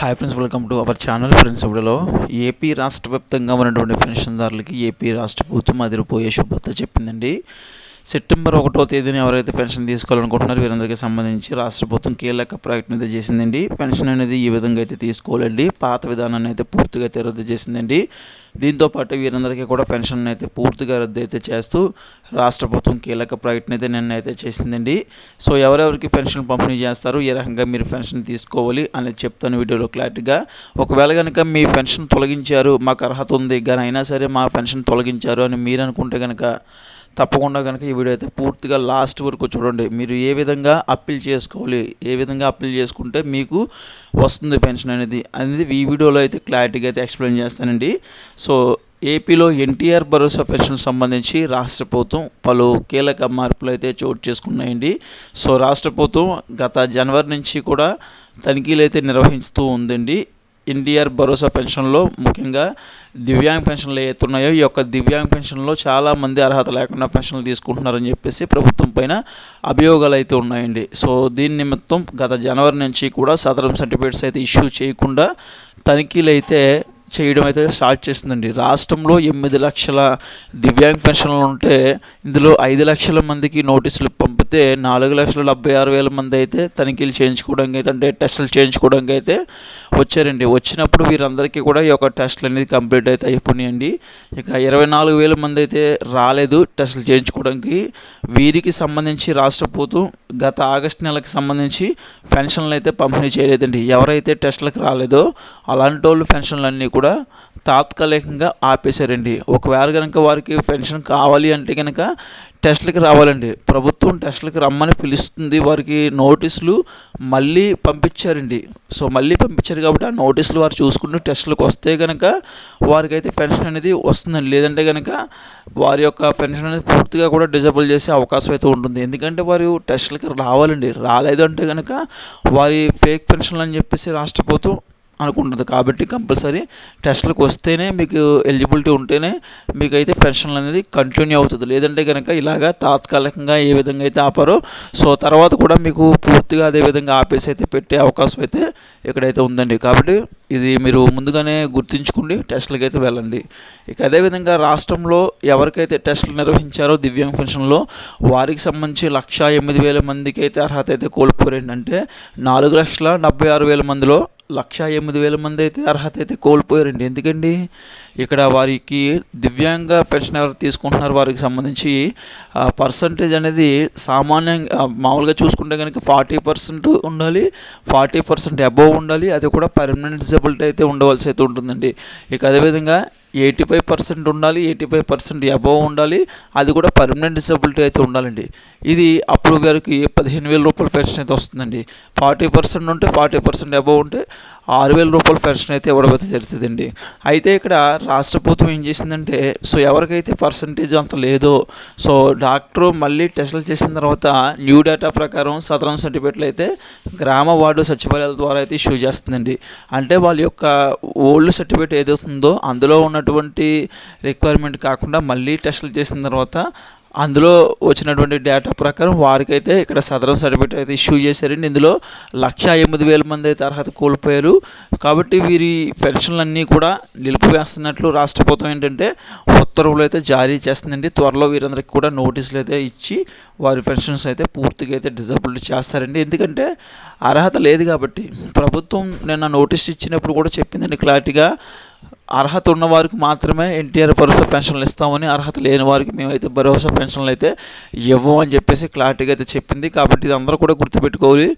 Hi friends welcome to our channel friends ఇప్పుడులో AP రాష్ట్ర వ్యాప్తంగా ఉన్నటువంటి పెన్షన్దారులకి ఏపీ రాష్ట్ర ప్రభుత్వం అదిరిపోయే శుభత చెప్పిందండి. సెప్టెంబర్ ఒకటో తేదీన ఎవరైతే పెన్షన్ తీసుకోవాలనుకుంటున్నారో వీరందరికీ సంబంధించి రాష్ట్ర ప్రభుత్వం కీలక ప్రకటన అయితే చేసిందండి. పెన్షన్ అనేది ఈ విధంగా అయితే తీసుకోవాలండి. పాత విధానాన్ని అయితే పూర్తిగా అయితే రద్దు చేసిందండి. దీంతో పాటు వీరందరికీ కూడా పెన్షన్ అయితే పూర్తిగా రద్దు అయితే చేస్తూ రాష్ట్ర ప్రభుత్వం కీలక ప్రకటన అయితే నిన్న అయితే చేసిందండి. సో ఎవరెవరికి పెన్షన్ పంపిణీ చేస్తారు ఏ రకంగా మీరు పెన్షన్ తీసుకోవాలి అనేది చెప్తాను వీడియోలో క్లారిటీగా. ఒకవేళ కనుక మీ పెన్షన్ తొలగించారు మాకు అర్హత ఉంది కానీ అయినా సరే మా పెన్షన్ తొలగించారు అని మీరు అనుకుంటే కనుక తప్పకుండా కనుక ఈ వీడియో అయితే పూర్తిగా లాస్ట్ వరకు చూడండి. మీరు ఏ విధంగా అప్పీల్ చేసుకోవాలి ఏ విధంగా అప్పీల్ చేసుకుంటే మీకు వస్తుంది పెన్షన్ అనేది అనేది ఈ వీడియోలో అయితే క్లారిటీగా అయితే ఎక్స్ప్లెయిన్ చేస్తానండి. సో ఏపీలో ఎన్టీఆర్ భరోసా పెన్షన్ సంబంధించి రాష్ట్ర ప్రభుత్వం పలు కీలక మార్పులు అయితే చోటు చేసుకున్నాయండి. సో రాష్ట్ర ప్రభుత్వం గత జనవరి నుంచి కూడా తనిఖీలు అయితే నిర్వహిస్తూ ఉందండి. ఎన్టీఆర్ భరోసా పెన్షన్లో ముఖ్యంగా దివ్యాంగ పెన్షన్లు ఏవైతే ఈ యొక్క దివ్యాంగ పెన్షన్లో చాలామంది అర్హత లేకుండా పెన్షన్లు తీసుకుంటున్నారని చెప్పేసి ప్రభుత్వం పైన అభియోగాలు అయితే ఉన్నాయండి. సో దీని నిమిత్తం గత జనవరి నుంచి కూడా సదరం సర్టిఫికేట్స్ అయితే ఇష్యూ చేయకుండా తనిఖీలు అయితే చేయడం అయితే స్టార్ట్ చేసిందండి. రాష్ట్రంలో ఎనిమిది లక్షల దివ్యాంగ పెన్షన్లు ఉంటే ఇందులో ఐదు లక్షల మందికి నోటీసులు పంపితే నాలుగు లక్షల డెబ్బై ఆరు వేల మంది అయితే తనిఖీలు చేయించుకోవడానికి అయితే అంటే టెస్టులు చేయించుకోవడానికి అయితే వచ్చారండి. వచ్చినప్పుడు వీరందరికీ కూడా ఈ యొక్క టెస్టులు అనేది కంప్లీట్ అయితే అయిపోయినాయండి. ఇక ఇరవై నాలుగు వేల మంది అయితే రాలేదు టెస్టులు చేయించుకోవడానికి. వీరికి సంబంధించి రాష్ట్ర ప్రభుత్వం గత ఆగస్టు నెలకు సంబంధించి పెన్షన్లు అయితే పంపిణీ చేయలేదండి. ఎవరైతే టెస్టులకు రాలేదో అలాంటి వాళ్ళు పెన్షన్లన్నీ కూడా తాత్కాలికంగా ఆపేశారండి. ఒకవేళ కనుక వారికి పెన్షన్ కావాలి అంటే కనుక టెస్ట్లకి రావాలండి. ప్రభుత్వం టెస్టులకి రమ్మని పిలుస్తుంది. వారికి నోటీసులు మళ్ళీ పంపించారండి. సో మళ్ళీ పంపించారు కాబట్టి ఆ నోటీసులు వారు చూసుకుంటూ టెస్టులకు వస్తే కనుక వారికైతే పెన్షన్ అనేది వస్తుందండి. లేదంటే కనుక వారి యొక్క పెన్షన్ అనేది పూర్తిగా కూడా డిజబుల్ చేసే అవకాశం అయితే ఉంటుంది. ఎందుకంటే వారు టెస్టులకి రావాలండి. రాలేదు అంటే కనుక వారి ఫేక్ పెన్షన్లు అని చెప్పేసి రాష్ట్ర ప్రభుత్వం అనుకుంటుంది. కాబట్టి కంపల్సరీ టెస్ట్లకు వస్తేనే మీకు ఎలిజిబిలిటీ ఉంటేనే మీకైతే పెన్షన్ అనేది కంటిన్యూ అవుతుంది. లేదంటే కనుక ఇలాగా తాత్కాలికంగా ఏ విధంగా అయితే ఆపారో సో తర్వాత కూడా మీకు పూర్తిగా అదే విధంగా ఆపేసి అయితే పెట్టే అవకాశం అయితే ఇక్కడైతే ఉందండి. కాబట్టి ఇది మీరు ముందుగానే గుర్తుంచుకోండి టెస్టులకి అయితే వెళ్ళండి. ఇక అదేవిధంగా రాష్ట్రంలో ఎవరికైతే టెస్టులు నిర్వహించారో దివ్యాంగ పెన్షన్లో వారికి సంబంధించి లక్ష ఎనిమిది వేల మందికి అయితే అర్హత అయితే కోల్పోరేంటంటే అంటే నాలుగు లక్షల డెబ్బై ఆరు వేల మందిలో లక్ష ఎనిమిది వేల మంది అయితే అర్హత అయితే కోల్పోయారండి. ఎందుకండి? ఇక్కడ వారికి దివ్యాంగ పెన్షన్ ఎవరు తీసుకుంటున్నారు వారికి సంబంధించి పర్సంటేజ్ అనేది సామాన్యంగా మామూలుగా చూసుకుంటే కనుక ఫార్టీ పర్సెంట్ ఉండాలి ఫార్టీ పర్సెంట్ అబోవ్ ఉండాలి అది కూడా పర్మనెంట్ డిజబిలిటీ అయితే ఉండవలసి అయితే ఉంటుందండి. ఇక అదేవిధంగా ఎయిటీ ఫైవ్ పర్సెంట్ ఉండాలి ఎయిటీ ఫైవ్ పర్సెంట్ అబోవ్ ఉండాలి అది కూడా పర్మనెంట్ డిసబిలిటీ అయితే ఉండాలండి. ఇది అప్పుడు గారికి పదిహేను వేల రూపాయల పెన్షన్ అయితే వస్తుందండి. ఫార్టీ పర్సెంట్ ఉంటే ఫార్టీ పర్సెంట్ అబోవ్ ఉంటే ఆరు వేల రూపాయల పెన్షన్ అయితే ఇవ్వడం అయితే జరుగుతుందండి. అయితే ఇక్కడ రాష్ట్ర ప్రభుత్వం ఏం చేసిందంటే సో ఎవరికైతే పర్సంటేజ్ అంత లేదో సో డాక్టర్ మళ్ళీ టెస్టులు చేసిన తర్వాత న్యూ డేటా ప్రకారం సదరం సర్టిఫికేట్లు అయితే గ్రామ వార్డు సచివాలయాల ద్వారా అయితే ఇష్యూ చేస్తుందండి. అంటే వాళ్ళ యొక్క ఓల్డ్ సర్టిఫికేట్ ఏదైతుందో అందులో ఉన్నటువంటి రిక్వైర్మెంట్ కాకుండా మళ్ళీ టెస్టులు చేసిన తర్వాత అందులో వచ్చినటువంటి డేటా ప్రకారం వారికైతే ఇక్కడ సదరం సర్టిఫికేట్ అయితే ఇష్యూ చేశారండి. ఇందులో లక్ష ఎనిమిది వేల మంది అయితే అర్హత కోల్పోయారు. కాబట్టి వీరి పెన్షన్లన్నీ కూడా నిలిపివేస్తున్నట్లు రాష్ట్ర ప్రభుత్వం ఏంటంటే ఉత్తర్వులు అయితే జారీ చేస్తుందండి. త్వరలో వీరందరికీ కూడా నోటీసులు అయితే ఇచ్చి వారి పెన్షన్స్ అయితే పూర్తిగా అయితే డిజబుల్డ్ చేస్తారండి. ఎందుకంటే అర్హత లేదు కాబట్టి ప్రభుత్వం నిన్న నోటీస్ ఇచ్చినప్పుడు కూడా చెప్పిందండి క్లారిటీగా అర్హత ఉన్న వారికి మాత్రమే ఎన్టీఆర్ భరోసా పెన్షన్లు ఇస్తామని అర్హత లేని వారికి మేమైతే భరోసా పెన్షన్లు అయితే ఇవ్వము అని చెప్పేసి క్లారిటీగా అయితే చెప్పింది. కాబట్టి ఇది అందరూ కూడా గుర్తుపెట్టుకోవాలి.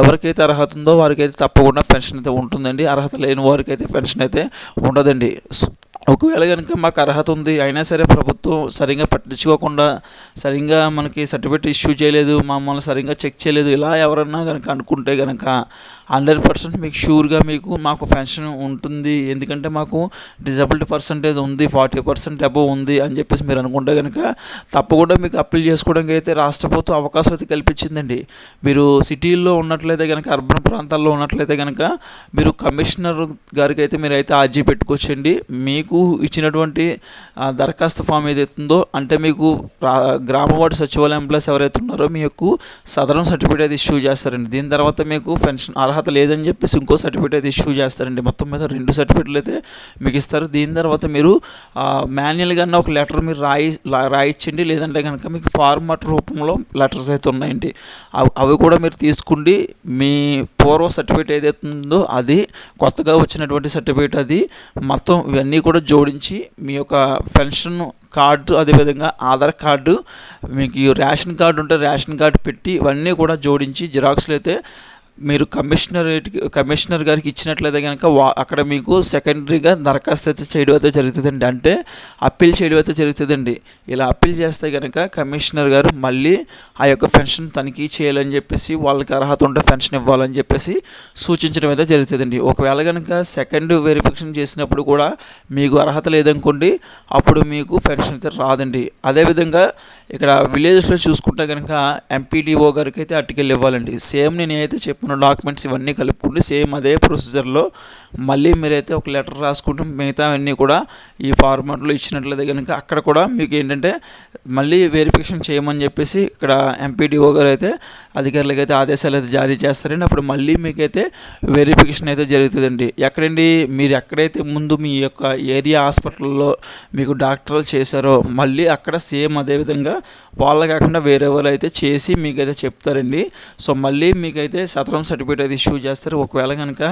ఎవరికైతే అర్హత ఉందో వారికైతే తప్పకుండా పెన్షన్ అయితే ఉంటుందండి. అర్హత లేని వారికి అయితే పెన్షన్ అయితే ఉండదండి. ఒకవేళ కనుక మాకు అర్హత ఉంది అయినా సరే ప్రభుత్వం సరిగ్గా పట్టించుకోకుండా సరిగ్గా మనకి సర్టిఫికేట్ ఇష్యూ చేయలేదు మమ్మల్ని సరిగ్గా చెక్ చేయలేదు ఇలా ఎవరన్నా కనుక అనుకుంటే కనుక హండ్రెడ్ పర్సెంట్ మీకు షూర్గా మీకు మాకు పెన్షన్ ఉంటుంది. ఎందుకంటే మాకు డిజబిలిటీ పర్సంటేజ్ ఉంది ఫార్టీ పర్సెంట్ అబవ్ ఉంది అని చెప్పేసి మీరు అనుకుంటే కనుక తప్పకుండా మీకు అప్లై చేసుకోవడానికి అయితే రాష్ట్ర ప్రభుత్వం అవకాశం అయితే కల్పించిందండి. మీరు సిటీల్లో ఉన్నట్లయితే కనుక అర్బన్ ప్రాంతాల్లో ఉన్నట్లయితే కనుక మీరు కమిషనర్ గారికి అయితే మీరు అయితే ఆర్జీ పెట్టుకోవచ్చండి. మీకు మీకు ఇచ్చినటువంటి దరఖాస్తు ఫామ్ ఏదైతే ఉందో అంటే మీకు గ్రామ వార్డు సచివాలయం ప్లస్ ఎవరైతే ఉన్నారో మీకు సదరం సర్టిఫికేట్ అయితే ఇష్యూ చేస్తారండి. దీని తర్వాత మీకు పెన్షన్ అర్హత లేదని చెప్పేసి ఇంకో సర్టిఫికేట్ అయితే ఇష్యూ చేస్తారండి. మొత్తం మీద రెండు సర్టిఫికేట్లు అయితే మీకు ఇస్తారు. దీని తర్వాత మీరు మాన్యువల్గా ఒక లెటర్ మీరు రాయి లా- రాయిచ్చండి లేదంటే కనుక మీకు ఫార్మాట్ రూపంలో లెటర్స్ అయితే ఉన్నాయండి. అవి అవి కూడా మీరు తీసుకుండి. మీ పూర్వ సర్టిఫికేట్ ఏదైతే ఉందో అది కొత్తగా వచ్చినటువంటి సర్టిఫికేట్ అది. మొత్తం ఇవన్నీ కూడా జోడించి మీ యొక్క పెన్షన్ కార్డు అదేవిధంగా ఆధార్ కార్డు మీకు రేషన్ కార్డు ఉంటే రేషన్ కార్డు పెట్టి ఇవన్నీ కూడా జోడించి జిరాక్స్లు అయితే మీరు కమిషనర్ కమిషనర్ గారికి ఇచ్చినట్లయితే కనుక వా అక్కడ మీకు సెకండరీగా దరఖాస్తు అయితే చేయడం అయితే జరుగుతుందండి. అంటే అప్పీల్ చేయడం అయితే జరుగుతుందండి. ఇలా అప్పీల్ చేస్తే కనుక కమిషనర్ గారు మళ్ళీ ఆ యొక్క పెన్షన్ తనిఖీ చేయాలని చెప్పేసి వాళ్ళకి అర్హత ఉంటే పెన్షన్ ఇవ్వాలని చెప్పేసి సూచించడం అయితే జరుగుతుందండి. ఒకవేళ కనుక సెకండ్ వెరిఫికేషన్ చేసినప్పుడు కూడా మీకు అర్హత లేదనుకోండి అప్పుడు మీకు పెన్షన్ అయితే రాదండి. అదేవిధంగా ఇక్కడ విలేజ్లో చూసుకుంటే కనుక ఎంపీడీఓ గారికి అయితే అటుకెళ్ళి ఇవ్వాలండి. సేమ్ నేను ఏదైతే చెప్పిన డాక్యుమెంట్స్ ఇవన్నీ కలుపుకుంటూ సేమ్ అదే ప్రొసీజర్లో మళ్ళీ మీరైతే ఒక లెటర్ రాసుకుంటూ మిగతా అన్నీ కూడా ఈ ఫార్మాట్లో ఇచ్చినట్లయితే కనుక అక్కడ కూడా మీకు ఏంటంటే మళ్ళీ వెరిఫికేషన్ చేయమని చెప్పేసి ఇక్కడ ఎంపీడీఓ గారు అయితే అధికారులకు అయితే ఆదేశాలు అయితే జారీ చేస్తారండి. అప్పుడు మళ్ళీ మీకైతే వెరిఫికేషన్ అయితే జరుగుతుందండి. ఎక్కడండి? మీరు ఎక్కడైతే ముందు మీ యొక్క ఏరియా హాస్పిటల్లో మీకు డాక్టర్లు చేశారో మళ్ళీ అక్కడ సేమ్ అదే విధంగా వాళ్ళ కాకుండా వేరే వాళ్ళు అయితే చేసి మీకైతే చెప్తారండి. సో మళ్ళీ మీకైతే మాత్రం సర్టిఫికేట్ అయితే ఇష్యూ చేస్తారు. ఒకవేళ కనుక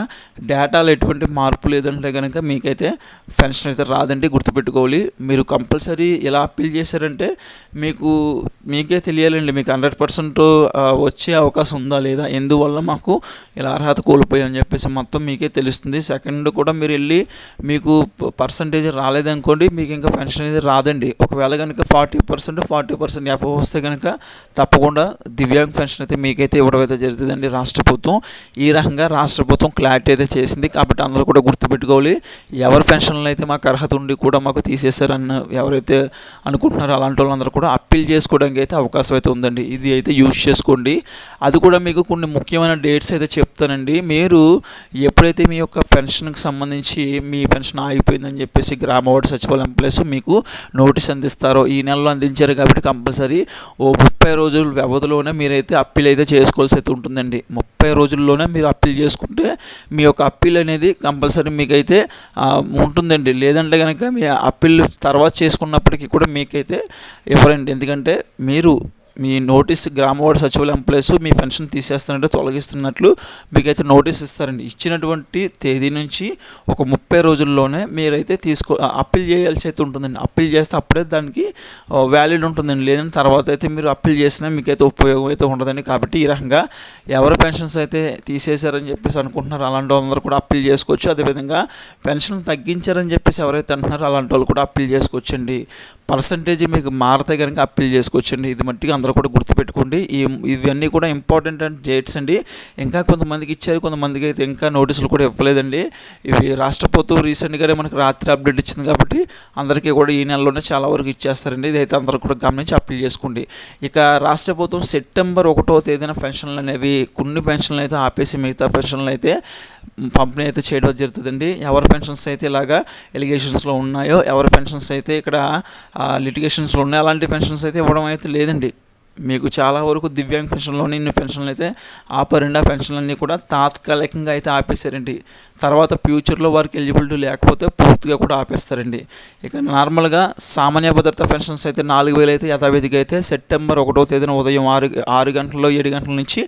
డేటాలో ఎటువంటి మార్పు లేదంటే కనుక మీకైతే పెన్షన్ అయితే రాదండి గుర్తుపెట్టుకోవాలి. మీరు కంపల్సరీ ఎలా అప్పీల్ చేశారంటే మీకు మీకే తెలియాలండి మీకు హండ్రెడ్ పర్సెంట్ వచ్చే అవకాశం ఉందా లేదా ఎందువల్ల మాకు ఇలా అర్హత కోల్పోయామని చెప్పేసి మొత్తం మీకే తెలుస్తుంది. సెకండ్ కూడా మీరు వెళ్ళి మీకు పర్సంటేజ్ రాలేదనుకోండి మీకు ఇంకా పెన్షన్ అనేది రాదండి. ఒకవేళ కనుక forty percent forty percent up వస్తే కనుక తప్పకుండా దివ్యాంగ్ పెన్షన్ అయితే మీకైతే ఇవ్వడం అయితే జరుగుతుందండి. రాష్ట్ర ప్రభుత్వం ఈ రకంగా రాష్ట్ర ప్రభుత్వం క్లారిటీ అయితే చేసింది కాబట్టి అందరూ కూడా గుర్తుపెట్టుకోవాలి. ఎవరి పెన్షన్లు అయితే మాకు అర్హత ఉండి కూడా మాకు తీసేశారని ఎవరైతే అనుకుంటున్నారో అలాంటి వాళ్ళందరూ కూడా అప్పీల్ చేసుకోవడానికి అయితే అవకాశం అయితే ఉందండి. ఇది అయితే యూజ్ చేసుకోండి. అది కూడా మీకు కొన్ని ముఖ్యమైన డేట్స్ అయితే చెప్తానండి. మీరు ఎప్పుడైతే మీ యొక్క పెన్షన్కి సంబంధించి మీ పెన్షన్ ఆగిపోయిందని చెప్పేసి గ్రామ వార్డు సచివాలయం ఎంప్లాయీస్ మీకు నోటీస్ అందిస్తారో. ఈ నెలలో అందించారు కాబట్టి కంపల్సరీ ఓ ముప్పై రోజుల వ్యవధిలోనే మీరైతే అప్పీల్ అయితే చేసుకోవాల్సి అయితే ఉంటుందండి. ముప్పై రోజుల్లోనే మీరు అప్పీల్ చేసుకుంటే మీ యొక్క అప్పీల్ అనేది కంపల్సరీ మీకైతే ఉంటుందండి. లేదంటే కనుక మీ అప్పీల్ తర్వాత చేసుకున్నప్పటికీ కూడా మీకైతే ఇవ్వరండి. ఎందుకంటే మీరు మీ నోటీస్ గ్రామవాడ సచివాలయం ఎంప్లాయీస్ మీ పెన్షన్ తీసేస్తున్నట్టు తొలగిస్తున్నట్లు మీకైతే నోటీస్ ఇస్తారండి. ఇచ్చినటువంటి తేదీ నుంచి ఒక ముప్పై రోజుల్లోనే మీరైతే తీసుకో అప్పీల్ చేయాల్సి అయితే ఉంటుందండి. అప్పీల్ చేస్తే అప్పుడే దానికి వ్యాలిడ్ ఉంటుందండి. లేదంటే తర్వాత అయితే మీరు అప్పీల్ చేసినా మీకైతే ఉపయోగం అయితే ఉండదండి. కాబట్టి ఈ రకంగా ఎవరు పెన్షన్స్ అయితే తీసేశారని చెప్పేసి అనుకుంటున్నారు అలాంటి వాళ్ళందరూ కూడా అప్పీల్ చేసుకోవచ్చు. అదేవిధంగా పెన్షన్ తగ్గించారని చెప్పేసి ఎవరైతే అంటున్నారో అలాంటి వాళ్ళు కూడా అప్పీల్ చేసుకోవచ్చండి. పర్సంటేజ్ మీకు మారితే కనుక అప్పీల్ చేసుకోవచ్చండి. ఇది మట్టిగా అందరూ కూడా గుర్తుపెట్టుకోండి. ఈ ఇవన్నీ కూడా ఇంపార్టెంట్ అండ్ డేట్స్ అండి. ఇంకా కొంతమందికి ఇచ్చారు కొంతమందికి అయితే ఇంకా నోటీసులు కూడా ఇవ్వలేదండి. ఇవి రాష్ట్ర ప్రభుత్వం రీసెంట్గానే మనకు రాత్రి అప్డేట్ ఇచ్చింది కాబట్టి అందరికీ కూడా ఈ నెలలోనే చాలా వరకు ఇచ్చేస్తారండి. ఇదైతే అందరూ కూడా గమనించి అప్పీల్ చేసుకోండి. ఇక రాష్ట్ర ప్రభుత్వం సెప్టెంబర్ ఒకటో తేదీన పెన్షన్లు అనేవి కొన్ని పెన్షన్లు అయితే ఆపేసి మిగతా పెన్షన్లు అయితే పంపిణీ అయితే చేయడం జరుగుతుందండి. ఎవరి పెన్షన్స్ అయితే ఇలాగా ఎలిగేషన్స్లో ఉన్నాయో ఎవరి పెన్షన్స్ అయితే ఇక్కడ లిటిగేషన్స్లో ఉన్నాయో అలాంటి పెన్షన్స్ అయితే ఇవ్వడం అయితే లేదండి. మీకు చాలా వరకు దివ్యాంగ్ పెన్షన్లోని ఇన్ని పెన్షన్లు అయితే ఆపారండి ఆ పెన్షన్లన్నీ కూడా తాత్కాలికంగా అయితే ఆపేశారండి. తర్వాత ఫ్యూచర్లో వారికి ఎలిజిబిలిటీ లేకపోతే పూర్తిగా కూడా ఆపేస్తారండి. ఇక నార్మల్గా సామాన్య భద్రత పెన్షన్స్ అయితే నాలుగు వేలు అయితే యథావిధిగా అయితే సెప్టెంబర్ ఒకటో తేదీన ఉదయం ఆరు ఆరు గంటల్లో ఏడు గంటల నుంచి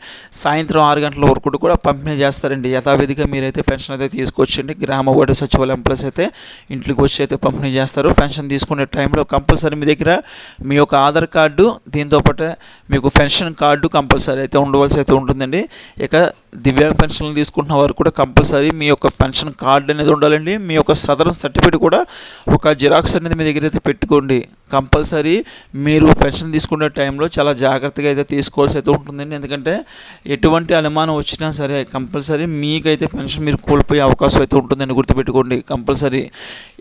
సాయంత్రం ఆరు గంటల వరకు కూడా పంపిణీ చేస్తారండి. యథావిధిగా మీరైతే పెన్షన్ అయితే తీసుకొచ్చండి. గ్రామ వార్డు సచివాలయం ప్లస్ అయితే ఇంట్లోకి వచ్చి అయితే పంపిణీ చేస్తారు. పెన్షన్ తీసుకునే టైంలో కంపల్సరీ మీ దగ్గర మీ యొక్క ఆధార్ కార్డు దీంతోపాటు మీకు పెన్షన్ కార్డు కంపల్సరీ అయితే ఉండవలసి అయితే ఉంటుందండి. ఇక దివ్యాంగ పెన్షన్లు తీసుకుంటున్న వారు కూడా కంపల్సరీ మీ యొక్క పెన్షన్ కార్డు అనేది ఉండాలండి. మీ యొక్క సదరం సర్టిఫికేట్ కూడా ఒక జిరాక్స్ అనేది మీ దగ్గర అయితే పెట్టుకోండి. కంపల్సరీ మీరు పెన్షన్ తీసుకునే టైంలో చాలా జాగ్రత్తగా అయితే తీసుకోవాల్సి అయితే ఉంటుందండి. ఎందుకంటే ఎటువంటి అనుమానం వచ్చినా సరే కంపల్సరీ మీకైతే పెన్షన్ మీరు కోల్పోయే అవకాశం అయితే ఉంటుందని గుర్తుపెట్టుకోండి. కంపల్సరీ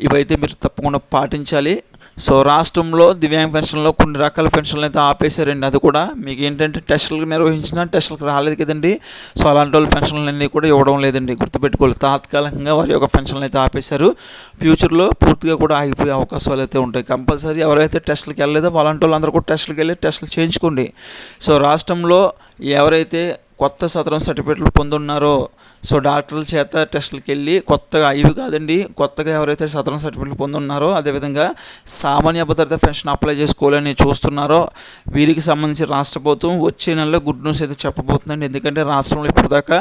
ఇవైతే మీరు తప్పకుండా పాటించాలి. సో రాష్ట్రంలో దివ్యాంగ పెన్షన్లో కొన్ని రకాల పెన్షన్లు అయితే ఆపేశారండి. అది కూడా మీకు ఏంటంటే టెస్టులు నిర్వహించిన టెస్టులకు రాలేదు కదండి. సో అలాంటి వాళ్ళ పెన్షన్లన్నీ కూడా ఇవ్వడం లేదండి. గుర్తుపెట్టుకోవాలి. తాత్కాలికంగా వారి యొక్క పెన్షన్లు అయితే ఆపేశారు. ఫ్యూచర్లో పూర్తిగా కూడా ఆగిపోయే అవకాశాలు అయితే ఉంటాయి. కంపల్సరీ ఎవరైతే టెస్టులకు వెళ్ళలేదో అలాంటి వాళ్ళు అందరూ కూడా టెస్టులకు వెళ్ళి టెస్టులు చేయించుకోండి. సో రాష్ట్రంలో ఎవరైతే కొత్త సదరం సర్టిఫికేట్లు పొందున్నారో సో డాక్టర్ల చేత టెస్టులకు వెళ్ళి కొత్తగా ఇవి కాదండి కొత్తగా ఎవరైతే సదరం సర్టిఫికేట్లు పొందున్నారో అదేవిధంగా సామాన్య భద్రత పెన్షన్ అప్లై చేసుకోవాలని చూస్తున్నారో వీరికి సంబంధించి రాష్ట్ర ప్రభుత్వం వచ్చే నెలలో గుడ్ న్యూస్ అయితే చెప్పబోతుందండి. ఎందుకంటే రాష్ట్రంలో ఇప్పటిదాకా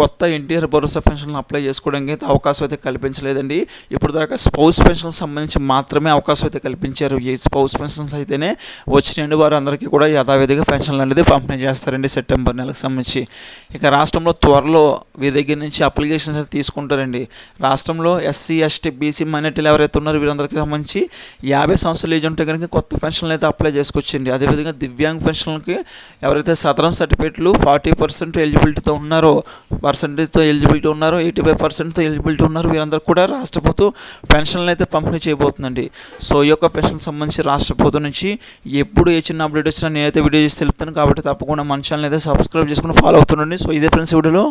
కొత్త ఎన్టీఆర్ భరోసా పెన్షన్లు అప్లై చేసుకోవడానికి అయితే అవకాశం అయితే కల్పించలేదండి. ఇప్పుడు దాకా స్పౌస్ పెన్షన్కి సంబంధించి మాత్రమే అవకాశం అయితే కల్పించారు. ఈ స్పౌస్ పెన్షన్స్ అయితేనే వచ్చినండి వారు అందరికీ కూడా యథావిధిగా పెన్షన్లు అనేది పంపిణీ చేస్తారండి సెప్టెంబర్ నెలకు సంబంధించి. ఇక రాష్ట్రంలో త్వరలో వీరి దగ్గర నుంచి అప్లికేషన్స్ అయితే తీసుకుంటారండి. రాష్ట్రంలో ఎస్సీ ఎస్టీ బీసీ మైనార్టీలు ఎవరైతే ఉన్నారో వీరందరికీ సంబంధించి యాభై సంవత్సరాలు ఏజ్ ఉంటే కనుక కొత్త పెన్షన్లు అయితే అప్లై చేసుకోవచ్చండి అదేవిధంగా దివ్యాంగ్ పెన్షన్లకి ఎవరైతే సదరం సర్టిఫికేట్లు ఫార్టీ పర్సెంట్ ఎలిజిబిలిటీతో ఉన్నారో పర్సంటేజ్తో ఎలిజిబిలిటీ ఉన్నారు ఎయిటీ ఫైవ్ పర్సెంట్తో ఎలిజిబిలిటీ ఉన్నారు. వీరందరూ కూడా రాష్ట్ర ప్రభుత్వం పెన్షన్లు అయితే పంపిణీ చేయబోతుందండి. సో ఈ యొక్క పెన్షన్ సంబంధించి రాష్ట్ర ప్రభుత్వం నుంచి ఎప్పుడు ఏ చిన్న అప్డేట్ వచ్చినా నేనైతే వీడియో చేసి తెలుపుతాను. కాబట్టి తప్పకుండా మన ఛానల్ అయితే సబ్స్క్రైబ్ చేసుకుని ఫాలో అవుతుండండి. సో ఇదే ఫ్రెండ్స్ వీడియోలో.